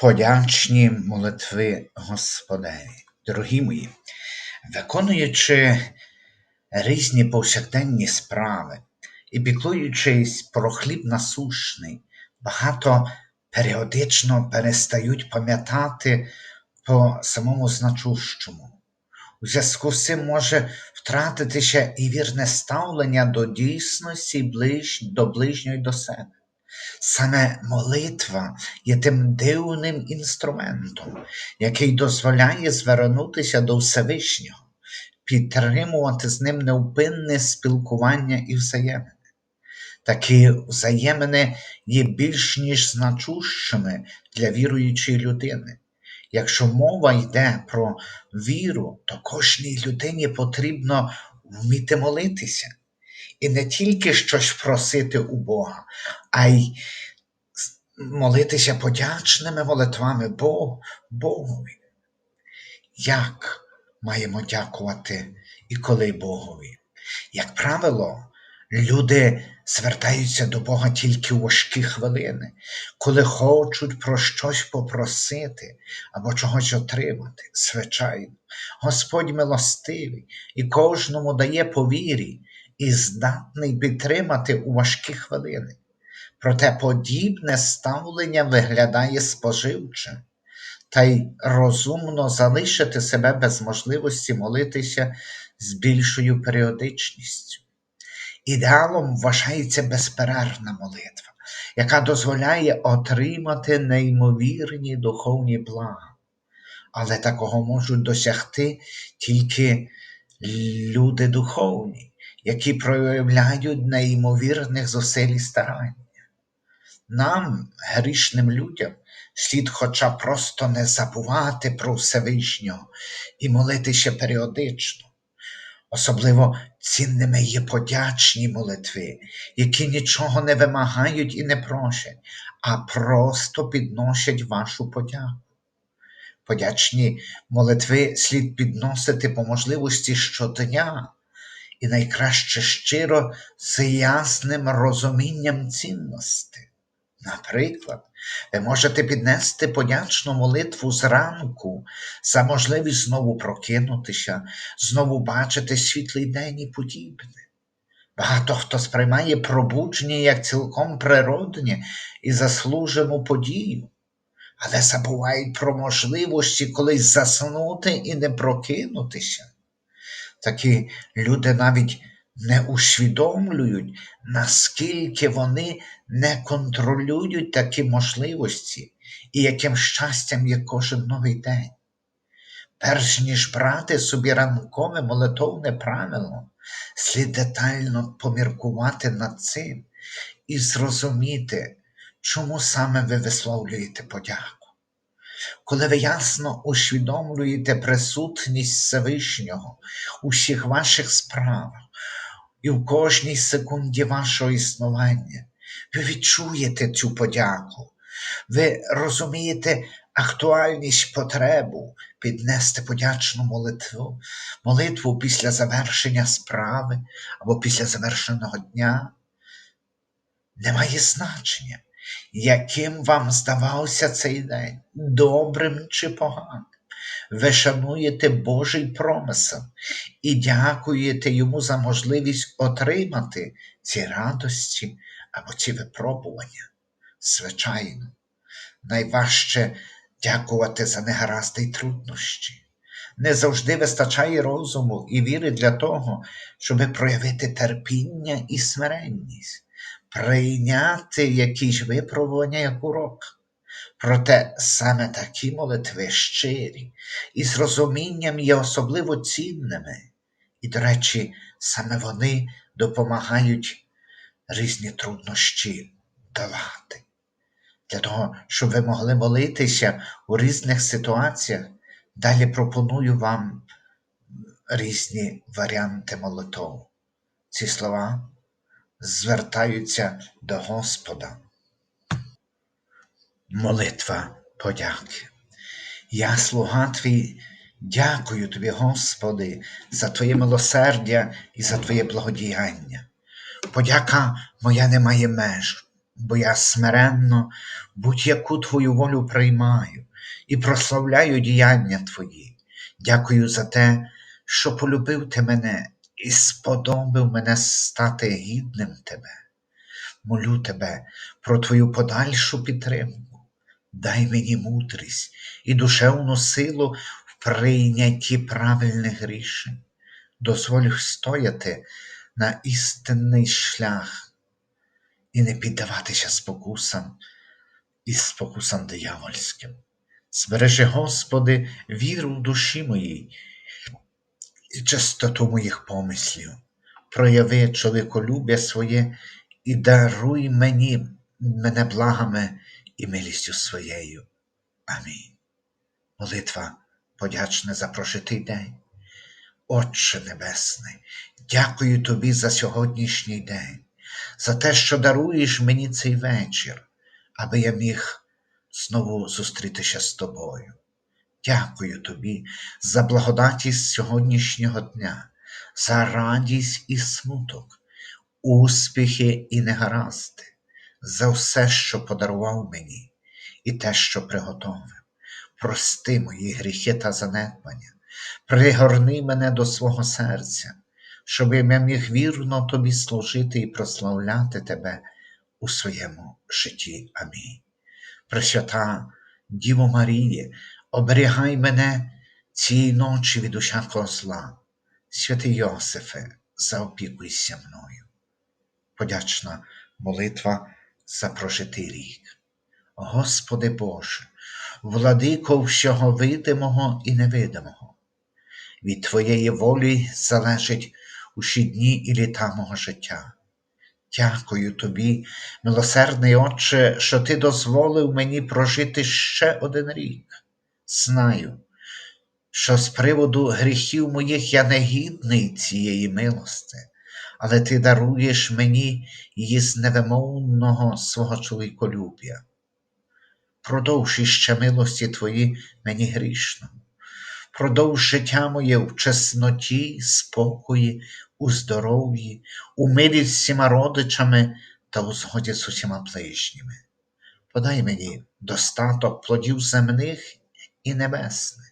Подячні молитви Господеві. Дорогі мої, виконуючи різні повсякденні справи і піклуючись про хліб насущний, багато періодично перестають пам'ятати по самому значущому. У зв'язку з цим може втратитися і вірне ставлення до дійсності до ближнього і до себе. Саме молитва є тим дивним інструментом, який дозволяє звернутися до Всевишнього, підтримувати з ним невпинне спілкування і взаємини. Такі взаємини є більш ніж значущими для віруючої людини. Якщо мова йде про віру, то кожній людині потрібно вміти молитися. І не тільки щось просити у Бога, а й молитися подячними молитвами Богу, Богові. Як маємо дякувати і коли Богові? Як правило, люди звертаються до Бога тільки у важкі хвилини, коли хочуть про щось попросити або чогось отримати. Звичайно, Господь милостивий і кожному дає по вірі і здатний підтримати у важкі хвилини. Проте подібне ставлення виглядає споживче, та й розумно залишити себе без можливості молитися з більшою періодичністю. Ідеалом вважається безперервна молитва, яка дозволяє отримати неймовірні духовні блага. Але такого можуть досягти тільки люди духовні, які проявляють неймовірних зусиль і старань. Нам, грішним людям, слід хоча просто не забувати про Всевишнього і молитися періодично. Особливо цінними є подячні молитви, які нічого не вимагають і не просять, а просто підносять вашу подяку. Подячні молитви слід підносити по можливості щодня і найкраще щиро з ясним розумінням цінності. Наприклад, ви можете піднести подячну молитву зранку за можливість знову прокинутися, знову бачити світлий день і подібне. Багато хто сприймає пробудження як цілком природне і заслужену подію, але забувають про можливості колись заснути і не прокинутися. Такі люди навіть не усвідомлюють, наскільки вони не контролюють такі можливості і яким щастям є кожен новий день. Перш ніж брати собі ранкове молитовне правило, слід детально поміркувати над цим і зрозуміти, чому саме ви висловлюєте подяку. Коли ви ясно усвідомлюєте присутність Всевишнього у всіх ваших справах і в кожній секунді вашого існування, ви відчуєте цю подяку, ви розумієте актуальність потребу піднести подячну молитву, молитву після завершення справи або після завершеного дня. Немає значення, яким вам здавався цей день, добрим чи поганим. Ви шануєте Божий промисел і дякуєте йому за можливість отримати ці радості або ці випробування. Звичайно, найважче дякувати за негаразди й труднощі. Не завжди вистачає розуму і віри для того, щоб проявити терпіння і смиренність, прийняти якісь випробування як урок. Проте саме такі молитви щирі і з розумінням є особливо цінними, і, до речі, саме вони допомагають різні труднощі долати. Для того, щоб ви могли молитися у різних ситуаціях, далі пропоную вам різні варіанти молитов. Ці слова звертаються до Господа. Молитва подяки. Я, слуга твій, дякую тобі, Господи, за Твоє милосердя і за Твоє благодіяння. Подяка моя не має меж. бо я смиренно будь-яку Твою волю приймаю і прославляю діяння Твої. Дякую за те, що полюбив Ти мене і сподобив мене стати гідним Тебе. Молю Тебе про Твою подальшу підтримку. Дай мені мудрість і душевну силу в прийнятті правильних рішень. Дозволь стояти на істинний шлях і не піддаватися спокусам і спокусам диявольським. Збережи, Господи, віру в душі моїй і чистоту моїх помислів. Прояви чоловіколюбя своє і даруй мені мене благами і милістю своєю. Амінь. Молитва подячна за прожитий день. Отче Небесний, дякую Тобі за сьогоднішній день, за те, що даруєш мені цей вечір, аби я міг знову зустрітися з тобою. Дякую тобі за благодатість сьогоднішнього дня, за радість і смуток, успіхи і негаразди, за все, що подарував мені, і те, що приготовив. Прости мої гріхи та занедбання, пригорни мене до свого серця, щоб я міг вірно тобі служити і прославляти тебе у своєму житті. Амінь. Пресвята Діво Маріє, оберігай мене цієї ночі від усякого зла. Святий Йосифе, заопікуйся мною. Подячна молитва за прожитий рік. Господи Боже, владико всього видимого і невидимого, від Твоєї волі залежить усі дні і літа мого життя. Дякую тобі, милосердний Отче, що ти дозволив мені прожити ще один рік. Знаю, що з приводу гріхів моїх я не гідний цієї милости, але ти даруєш мені її з невимовного свого чоловіколюбя. Продовж іще милості твої мені грішному, продовж життя моє в чесноті, спокої, у здоров'ї, у мирі з всіма родичами та у згоді з усіма ближніми. Подай мені достаток плодів земних і небесних,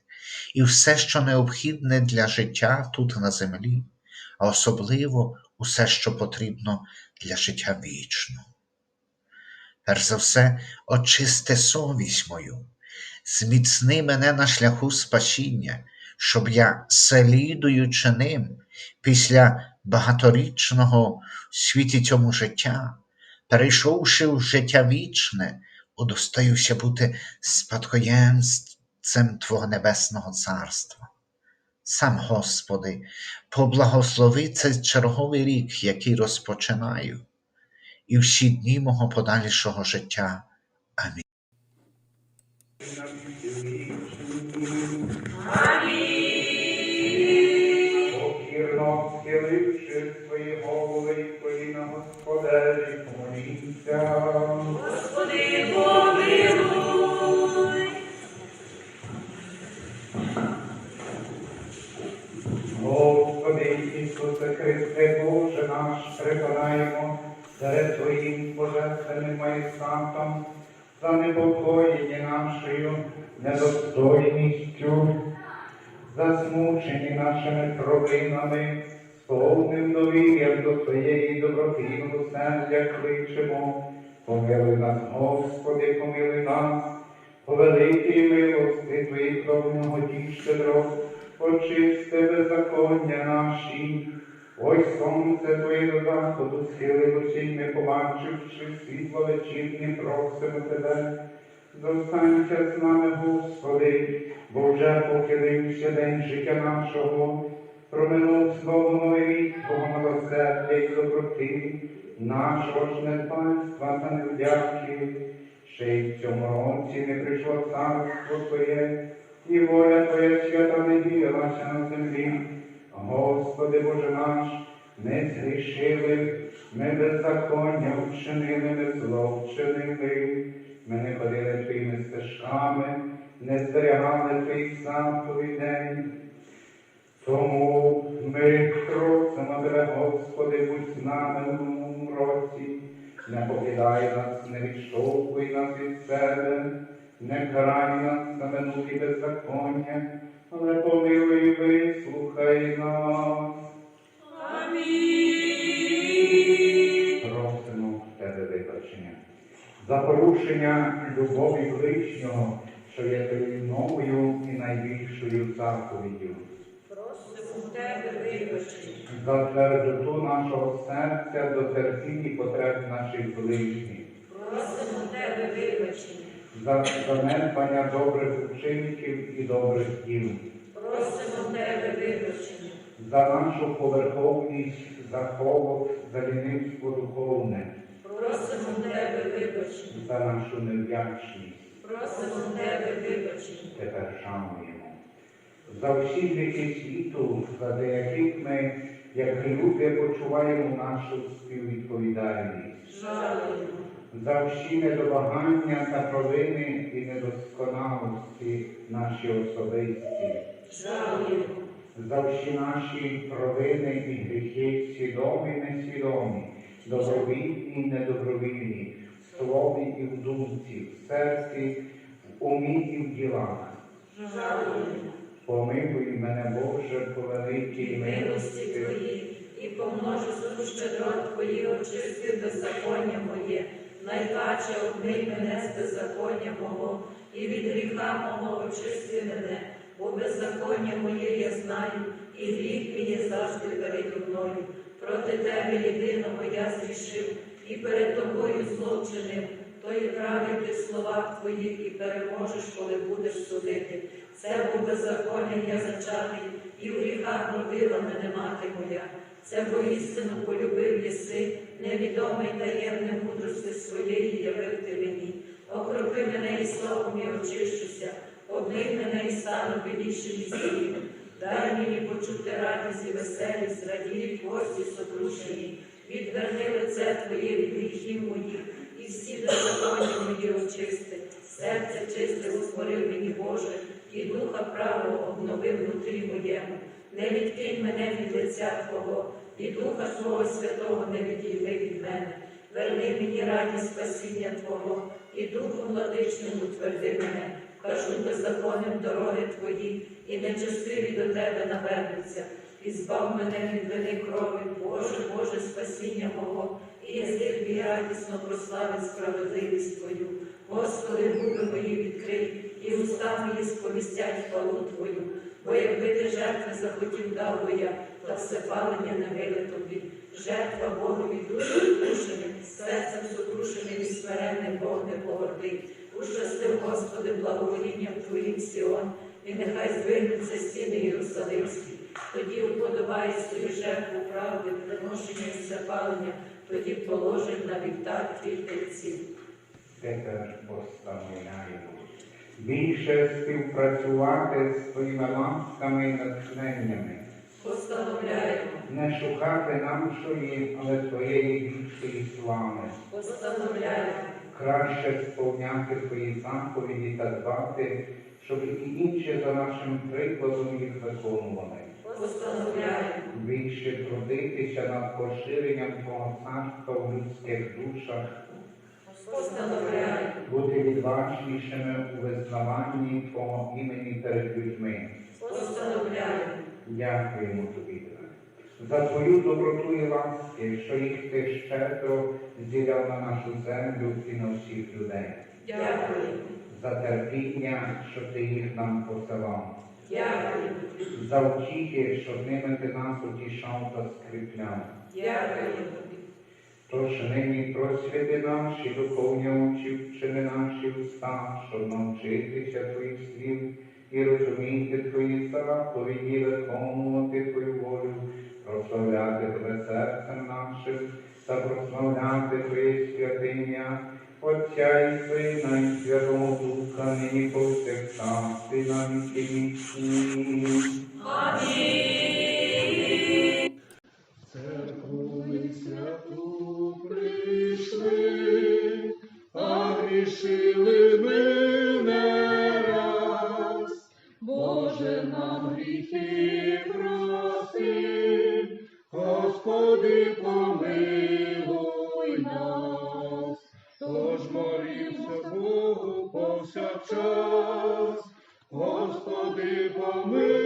і все, що необхідне для життя тут на землі, а особливо усе, що потрібно для життя вічного. Перш за все, очисти совість мою, зміцни мене на шляху спасіння, щоб я, слідуючи ним, після багаторічного світі цьому життя, перейшовши в життя вічне, удостаюся бути спадкоємцем Твого Небесного Царства. Сам, Господи, поблагослови цей черговий рік, який розпочинаю, і всі дні мого подальшого життя. За непокоєння нашою недостойністю, засмучені нашими провинами, повним довір'ям до Твоєї доброти і милосердя кличемо. Помилуй нас, Господи, помилуй нас, по великій милости Твоїх кровного щедро, очисти беззаконня наші. Ось сонце Твоє до заходу схилилося, і ми, побачивши світло вечірнє, просимо Тебе. Зостанься з нами, Господи, бо вже похилився день життя нашого, знову новий рік Твого милосердя і доброти, нашого ж недбанства та невдячки. Ще й в цьому році не прийшло царство Твоє, і воля Твоя свята не діялася на землі. Господи Боже наш, не згрішили, ми беззаконня вчинили, ми зло вчинили, ми не ходили твоїми стежками, не зберігали твоїх заповідей. Тому ми просимо тебе, Господи, будь з нами у році, Не покидай нас, не відштовхуй нас від себе, не карай нас на минулі беззаконня, але помилуй вислухай нас. За порушення любові ближнього, що є тою новою і найбільшою заповіддю. Просимо тебе вибачення. За твердоту нашого серця до терпінь і потреб наших ближніх. Просимо тебе вибачення. За занедбання добрих вчинків і добрих діл. Просимо тебе вибачення. За нашу поверховність, за холод, за лінивство духовне, Просимо тебе вибачення. за нашу невдячність. Просимо тебе вибачення. тепер шануємо. За всі гріхи світу, за деяких ми, як люди, почуваємо нашу співвідповідальність. Жалуємо. За всі недобагання та провини і недосконалості наші особисті, Жалуємо. за всі наші провини і гріхи, свідомі і несвідомі, добровільні і недобровільні, в слові і в думці, в серці, в умі і в ділах. Помилуй мене, Боже, по великій милості Твої, і помножу суд щедрот Твої, очисти беззаконня моє, найпаче обмий мене з беззаконня мого, і від гріха мого очисти мене, бо беззаконня моє я знаю, і гріх мій є завжди переді мною. Проти тебе єдиного я зрішив, і перед тобою злочинив, то і правий ти в словах твоїх, і переможеш, коли будеш судити. Це бо беззаконня я зачатий, і в гріхах родила мене мати моя. Це бо істину полюбив єси, невідомий таємне мудрости своєї явив ти мені. Окропи мене і словом і очищуся, обмий мене і стану біліше лісів. Дай мені почути радість і веселість, радіють гості сокрушені. Відверни лице Твоє від гріхів моїх, і всі беззаконня мої очисти. Серце чисте створив мені Боже, і духа правого обновив внутрі моєму. Не відкинь мене від лиця Твого, і Духа Свого Святого не відійми від мене. Верни мені радість спасіння Твого, і Духом владичним утверди мене. Кажу беззаконним дороги Твої, і нечестиві до Тебе навернуться. І збав мене від вини крові, Боже, Боже, спасіння мого, і язик мій радісно прославить справедливість Твою. Господи, губи мої відкрий, і уста мої сповістять хвалу Твою. Бо якби ти жертви захотів дав би я, та всепалення не виле тобі. Жертва Богові душу сокрушеним, серцем сокрушеним і смиренним Бог не погордить. Ущастив, Господи, благоволінням Твоїм Сіон, і нехай звигнуться стіни Єрусалимські. Тоді уподобає свою жертву правди, приношення і запалення, тоді положить на вівтар твій тельців. Тепер постановляємо. Більше співпрацювати з твоїми ласками і натхненнями, Постановляємо, не шукати нашої, але твоєї більшої слави, постановляємо, краще сповняти твої заповіді та дбати, щоб і інші за нашим прикладом їх виконували. Більше трудитися над поширенням Твого царства в людських душах, бути відважнішими у визнаванні Твого імені перед людьми. Дякуємо тобі за твою доброту і ласки, що їх ти щедро зділяв на нашу землю і на всіх людей, дякуємо, за терпіння, що ти їх нам посилав, дякуємо, за втіхи, що ними ти нас утішав та скріпляв. дякуємо, Тож нині просвіти наші духовні очі, вчини наші уста, щоб навчитися твоїх слів і розуміти твої заповіді, виконувати твою волю, прославляти тебе серцем нашим та прославляти твоє святиня, Отця і Сина і Святого Духа, нині повсякчас і на віки вічні. Амінь. Святу прийшли, а грішили ми не. Боже, нам гріхи прости, moment.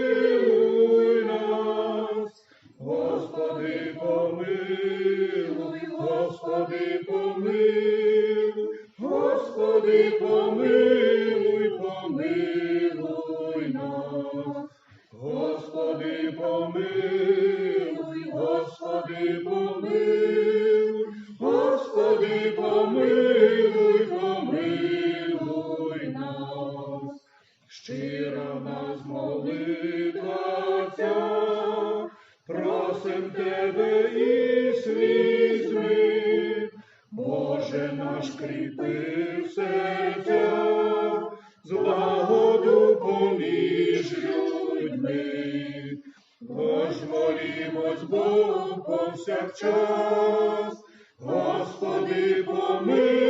скріпи серця, злагоду поміж людьми, Тож молімось Богу повсякчас, Господи помилуй.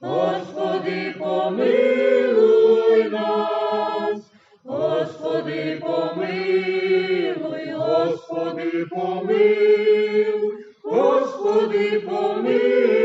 Господи, помилуй нас, Господи, помилуй, Господи, помилуй, Господи, помилуй.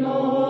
know.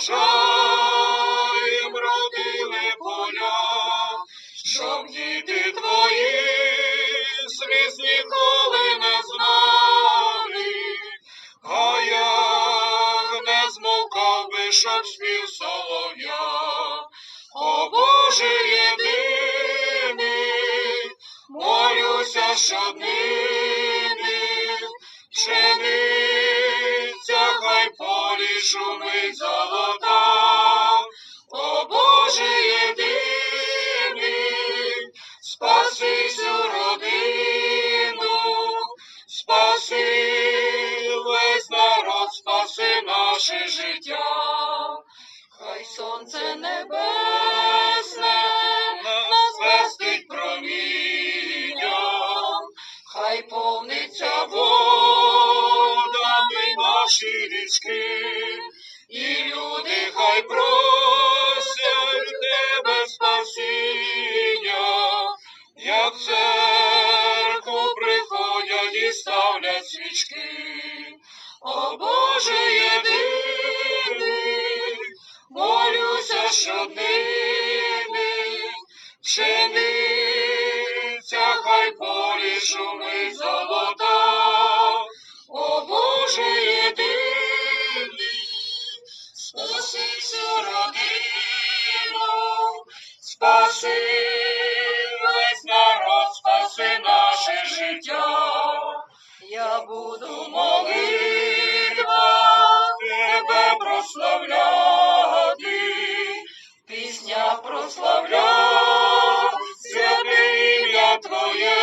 Boże. Ставлять свічки. Twoje